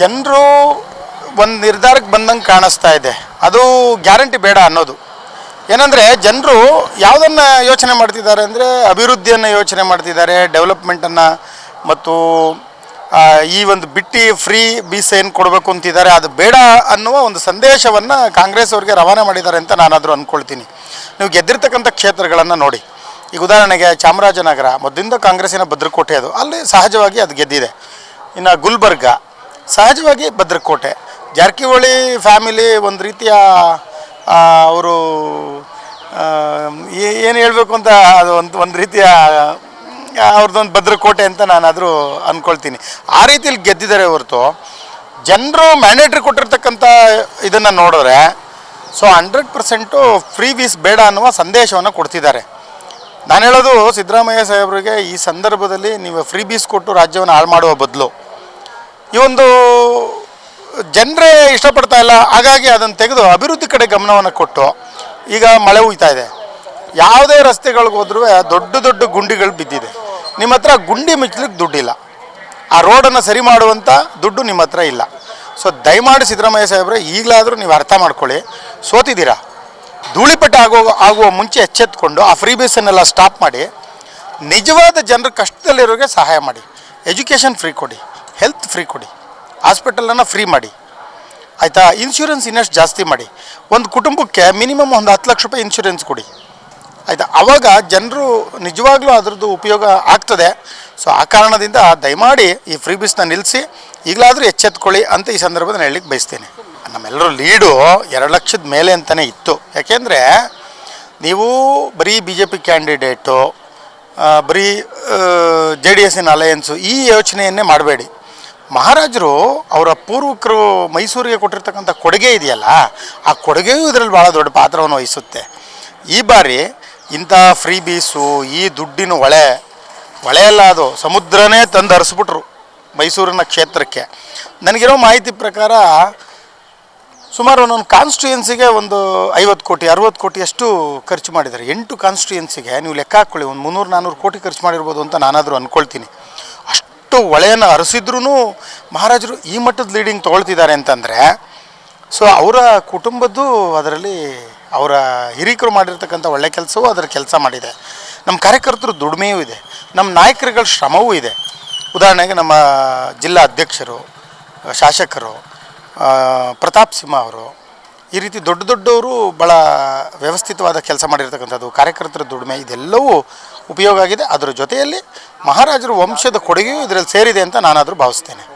ಜನರು ಒಂದು ನಿರ್ಧಾರಕ್ಕೆ ಬಂದಂಗೆ ಕಾಣಿಸ್ತಾ ಇದೆ. ಅದು ಗ್ಯಾರಂಟಿ ಬೇಡ ಅನ್ನೋದು. ಏನಂದರೆ ಜನರು ಯಾವುದನ್ನು ಯೋಚನೆ ಮಾಡ್ತಿದ್ದಾರೆ ಅಂದರೆ ಅಭಿವೃದ್ಧಿಯನ್ನು ಯೋಚನೆ ಮಾಡ್ತಿದ್ದಾರೆ, ಡೆವಲಪ್ಮೆಂಟನ್ನು ಮತ್ತು ಈ ಒಂದು ಬಿಟ್ಟಿ ಫ್ರೀ ಬೀಸ್ ಏನು ಕೊಡಬೇಕು ಅಂತಿದ್ದಾರೆ, ಅದು ಬೇಡ ಅನ್ನುವ ಒಂದು ಸಂದೇಶವನ್ನು ಕಾಂಗ್ರೆಸ್ ಅವರಿಗೆ ರವಾನೆ ಮಾಡಿದ್ದಾರೆ ಅಂತ ನಾನಾದರೂ ಅಂದ್ಕೊಳ್ತೀನಿ ನೀವು ಗೆದ್ದಿರ್ತಕ್ಕಂಥ ಕ್ಷೇತ್ರಗಳನ್ನು ನೋಡಿ. ಈಗ ಉದಾಹರಣೆಗೆ ಚಾಮರಾಜನಗರ ಮೊದಲಿಂದ ಕಾಂಗ್ರೆಸ್ಸಿನ ಭದ್ರಕೋಟೆ ಅದು. ಅಲ್ಲಿ ಸಹಜವಾಗಿ ಅದು ಗೆದ್ದಿದೆ. ಇನ್ನು ಗುಲ್ಬರ್ಗ ಸಹಜವಾಗಿ ಭದ್ರಕೋಟೆ. ಜಾರಕಿಹೊಳಿ ಫ್ಯಾಮಿಲಿ ಒಂದು ರೀತಿಯ ಅವರು ಏನು ಹೇಳಬೇಕು ಅಂತ, ಅದು ಒಂದು ಒಂದು ರೀತಿಯ ಅವ್ರದ್ದೊಂದು ಭದ್ರಕೋಟೆ ಅಂತ ನಾನಾದರೂ ಅಂದ್ಕೊಳ್ತೀನಿ ಆ ರೀತಿಯಲ್ಲಿ ಗೆದ್ದಿದ್ದಾರೆ ಹೊರತು, ಜನರು ಮ್ಯಾಂಡೇಟ್ರಿ ಕೊಟ್ಟಿರ್ತಕ್ಕಂಥ ಇದನ್ನು ನೋಡಿದ್ರೆ so hundred percent freebies ಬೇಡ ಅನ್ನುವ ಸಂದೇಶವನ್ನು ಕೊಡ್ತಿದ್ದಾರೆ. ನಾನು ಹೇಳೋದು ಸಿದ್ದರಾಮಯ್ಯ ಸಾಹೇಬರಿಗೆ ಈ ಸಂದರ್ಭದಲ್ಲಿ ನೀವು ಫ್ರೀ ಬೀಸ್ ಕೊಟ್ಟು ರಾಜ್ಯವನ್ನು ಹಾಳು ಮಾಡುವ ಬದಲು. ಈ ಒಂದು ಜನರೇ ಇಷ್ಟಪಡ್ತಾ ಇಲ್ಲ, ಹಾಗಾಗಿ ಅದನ್ನು ತೆಗೆದು ಅಭಿವೃದ್ಧಿ ಕಡೆ ಗಮನವನ್ನು ಕೊಟ್ಟು ಈಗ ಮಳೆ ಉಯ್ತಾ ಇದೆ. ಯಾವುದೇ ರಸ್ತೆಗಳಿಗೆ ಹೋದ್ರೂ ದೊಡ್ಡ ದೊಡ್ಡ ಗುಂಡಿಗಳು ಬಿದ್ದಿದೆ. ನಿಮ್ಮ ಹತ್ರ ಗುಂಡಿ ಮುಚ್ಚಲಿಕ್ಕೆ ದುಡ್ಡಿಲ್ಲ. ಆ ರೋಡನ್ನು ಸರಿ ಮಾಡುವಂಥ ದುಡ್ಡು ನಿಮ್ಮ ಹತ್ರ ಇಲ್ಲ. ಸೊ ದಯಮಾಡಿ ಸಿದ್ದರಾಮಯ್ಯ ಸಾಹೇಬ್ರೆ, ಈಗಲಾದರೂ ನೀವು ಅರ್ಥ ಮಾಡ್ಕೊಳ್ಳಿ. ಸೋತಿದ್ದೀರಾ? ಧೂಳಿಪಟ ಆಗೋ ಆಗುವ ಮುಂಚೆ ಎಚ್ಚೆತ್ಕೊಂಡು ಆ ಫ್ರೀ ಬೇಸನ್ನೆಲ್ಲ ಸ್ಟಾಪ್ ಮಾಡಿ, ನಿಜವಾದ ಜನರ ಕಷ್ಟದಲ್ಲಿರೋರಿಗೆ ಸಹಾಯ ಮಾಡಿ. ಎಜುಕೇಷನ್ ಫ್ರೀ ಕೊಡಿ. ಹೆಲ್ತ್ ಫ್ರೀ ಕೊಡಿ. ಹಾಸ್ಪಿಟಲನ್ನು ಫ್ರೀ ಮಾಡಿ. ಆಯಿತಾ? ಇನ್ಶೂರೆನ್ಸ್ ಇನ್ನಷ್ಟು ಜಾಸ್ತಿ ಮಾಡಿ. ಒಂದು ಕುಟುಂಬಕ್ಕೆ ಮಿನಿಮಮ್ ಒಂದು ಹತ್ತು ಲಕ್ಷ ರೂಪಾಯಿ ಇನ್ಶೂರೆನ್ಸ್ ಕೊಡಿ. ಆಯಿತಾ? ಆವಾಗ ಜನರು ನಿಜವಾಗ್ಲೂ ಅದರದ್ದು ಉಪಯೋಗ ಆಗ್ತದೆ. ಸೊ ಆ ಕಾರಣದಿಂದ ದಯಮಾಡಿ ಈ ಫ್ರೀ ಬಿಸ್ನ ನಿಲ್ಲಿಸಿ ಈಗಲಾದರೂ ಎಚ್ಚೆತ್ಕೊಳ್ಳಿ ಅಂತ ಈ ಸಂದರ್ಭದಲ್ಲಿ ಹೇಳಲಿಕ್ಕೆ ಬಯಸ್ತೀನಿ. ನಮ್ಮೆಲ್ಲರೂ ಲೀಡು ಎರಡು ಲಕ್ಷದ ಮೇಲೆ ಅಂತಲೇ ಇತ್ತು. ಯಾಕೆಂದರೆ ನೀವು ಬರೀ ಬಿ ಜೆ ಪಿ ಕ್ಯಾಂಡಿಡೇಟು ಬರೀ ಜೆ ಡಿ ಎಸ್ಸಿನ ಅಲಯನ್ಸು ಈ ಯೋಚನೆಯನ್ನೇ ಮಾಡಬೇಡಿ. ಮಹಾರಾಜರು ಅವರ ಪೂರ್ವಕರು ಮೈಸೂರಿಗೆ ಕೊಟ್ಟಿರ್ತಕ್ಕಂಥ ಕೊಡುಗೆ ಇದೆಯಲ್ಲ, ಆ ಕೊಡುಗೆಯೂ ಇದರಲ್ಲಿ ಭಾಳ ದೊಡ್ಡ ಪಾತ್ರವನ್ನು ವಹಿಸುತ್ತೆ. ಈ ಬಾರಿ ಇಂಥ ಫ್ರೀ ಬೀಸು ಈ ದುಡ್ಡಿನ ಹೊಳೆ ಹೊಳೆ ಅಲ್ಲ ಅದು, ಸಮುದ್ರನೇ ತಂದು ಹರಿಸ್ಬಿಟ್ರು ಮೈಸೂರಿನ ಕ್ಷೇತ್ರಕ್ಕೆ. ನನಗಿರೋ ಮಾಹಿತಿ ಪ್ರಕಾರ ಸುಮಾರು ಒಂದೊಂದು ಕಾನ್ಸ್ಟಿಟ್ಯೂಯೆನ್ಸಿಗೆ ಒಂದು ಐವತ್ತು ಕೋಟಿ, ಅರುವತ್ತು ಕೋಟಿ ಅಷ್ಟು ಖರ್ಚು ಮಾಡಿದ್ದಾರೆ. ಎಂಟು ಕಾನ್ಸ್ಟಿಟ್ಯೂಯೆನ್ಸಿಗೆ ನೀವು ಲೆಕ್ಕ ಹಾಕ್ಕೊಳ್ಳಿ, ಒಂದು ಮುನ್ನೂರು ನಾನ್ನೂರು ಕೋಟಿ ಖರ್ಚು ಮಾಡಿರ್ಬೋದು ಅಂತ ನಾನಾದರೂ ಅಂದ್ಕೊಳ್ತೀನಿ ಅಷ್ಟು ಒಳೆಯನ್ನು ಅರಸಿದ್ರೂ ಮಹಾರಾಜರು ಈ ಮಟ್ಟದ ಲೀಡಿಂಗ್ ತೊಗೊಳ್ತಿದ್ದಾರೆ ಅಂತಂದರೆ ಸೊ ಅವರ ಕುಟುಂಬದ್ದು ಅದರಲ್ಲಿ ಅವರ ಹಿರಿಕರು ಮಾಡಿರ್ತಕ್ಕಂಥ ಒಳ್ಳೆ ಕೆಲಸವೂ ಅದರ ಕೆಲಸ ಮಾಡಿದೆ. ನಮ್ಮ ಕಾರ್ಯಕರ್ತರು ದುಡಿಮೆಯೂ ಇದೆ ನಮ್ಮ ನಾಯಕರುಗಳ ಶ್ರಮವೂ ಇದೆ. ಉದಾಹರಣೆಗೆ ನಮ್ಮ ಜಿಲ್ಲಾ ಅಧ್ಯಕ್ಷರು, ಶಾಸಕರು ಪ್ರತಾಪ್ ಸಿಂಹ ಅವರು ಈ ರೀತಿ ದೊಡ್ಡ ದೊಡ್ಡವರು ಭಾಳ ವ್ಯವಸ್ಥಿತವಾದ ಕೆಲಸ ಮಾಡಿರ್ತಕ್ಕಂಥದ್ದು, ಕಾರ್ಯಕರ್ತರ ದುಡಿಮೆ ಇದೆಲ್ಲವೂ ಉಪಯೋಗ ಆಗಿದೆ. ಅದರ ಜೊತೆಯಲ್ಲಿ ಮಹಾರಾಜರ ವಂಶದ ಕೊಡುಗೆಯೂ ಇದರಲ್ಲಿ ಸೇರಿದೆ ಅಂತ ನಾನಾದರೂ ಭಾವಿಸ್ತೇನೆ.